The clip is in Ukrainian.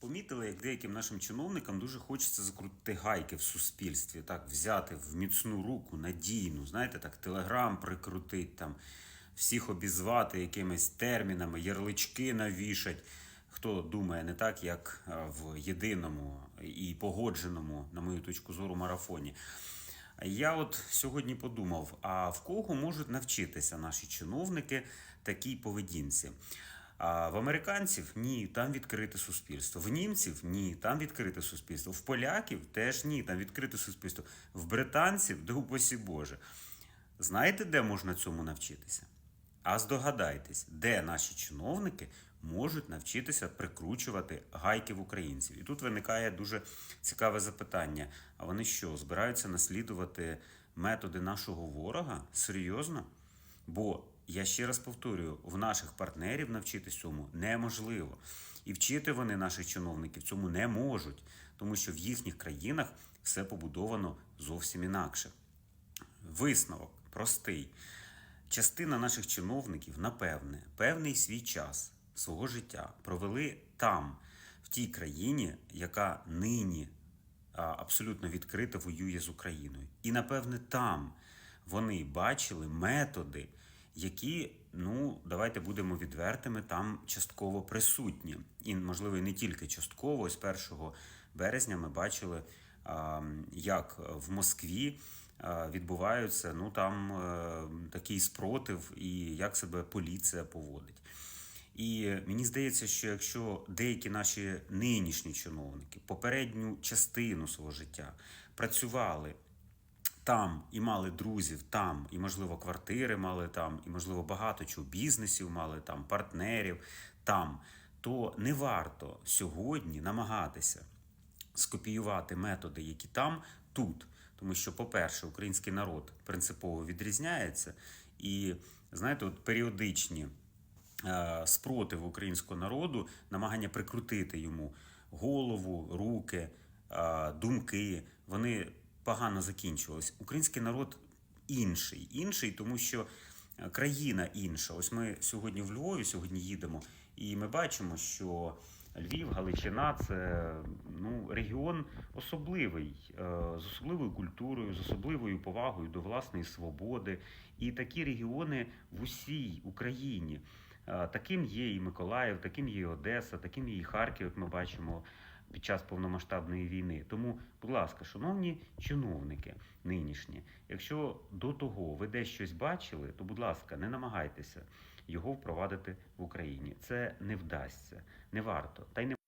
Помітили, як деяким нашим чиновникам дуже хочеться закрутити гайки в суспільстві, так, взяти в міцну руку, надійну, знаєте, так, телеграм прикрутить, там, всіх обізвати якимись термінами, ярлички навішать. Хто думає не так, як е, в єдиному і погодженому, на мою точку зору, марафоні. Я от сьогодні подумав: а в кого можуть навчитися наші чиновники такій поведінці? А в американців ні, там відкрите суспільство. В німців ні, там відкрите суспільство. В поляків теж ні, там відкрите суспільство. В британців, да упасі Боже. Знаєте, де можна цьому навчитися? А здогадайтесь, де наші чиновники можуть навчитися прикручувати гайки в українців. І тут виникає дуже цікаве запитання: а вони що, збираються наслідувати методи нашого ворога? Серйозно? Бо я ще раз повторюю: в наших партнерів навчитись цьому неможливо. І вчити вони наших чиновників цьому не можуть, тому що в їхніх країнах все побудовано зовсім інакше. Висновок простий. Частина наших чиновників, напевне, певний свій час свого життя провели там, в тій країні, яка нині абсолютно відкрито воює з Україною. І, напевне, там вони бачили методи, які, ну, давайте будемо відвертими, там частково присутні. І, можливо, і не тільки частково. Ось 1 березня ми бачили, як в Москві відбуваються ну, там е, такий спротив і як себе поліція поводить. І мені здається, що якщо деякі наші нинішні чиновники попередню частину свого життя працювали там і мали друзів там, і, можливо, квартири мали там, і, можливо, багато чого бізнесів мали там, партнерів там, то не варто сьогодні намагатися скопіювати методи, які там, тут. Тому що, по-перше, український народ принципово відрізняється, і знаєте, от періодичні е, спротив українського народу, намагання прикрутити йому голову, руки, е, думки, вони погано закінчувалися. Український народ інший, інший, тому що е, країна інша. Ось ми сьогодні в Львові, сьогодні їдемо, і ми бачимо, що Львів, Галичина це ну, регіон особливий, е, з особливою культурою, з особливою повагою до власної свободи. І такі регіони в усій Україні. Е, Таким є і Миколаїв, таким є і Одеса, таким є і Харків, як ми бачимо під час повномасштабної війни. Тому, будь ласка, шановні чиновники нинішні, якщо до того ви десь щось бачили, то будь ласка, не намагайтеся його впровадити в Україні. Це не вдасться, не варто. Та й не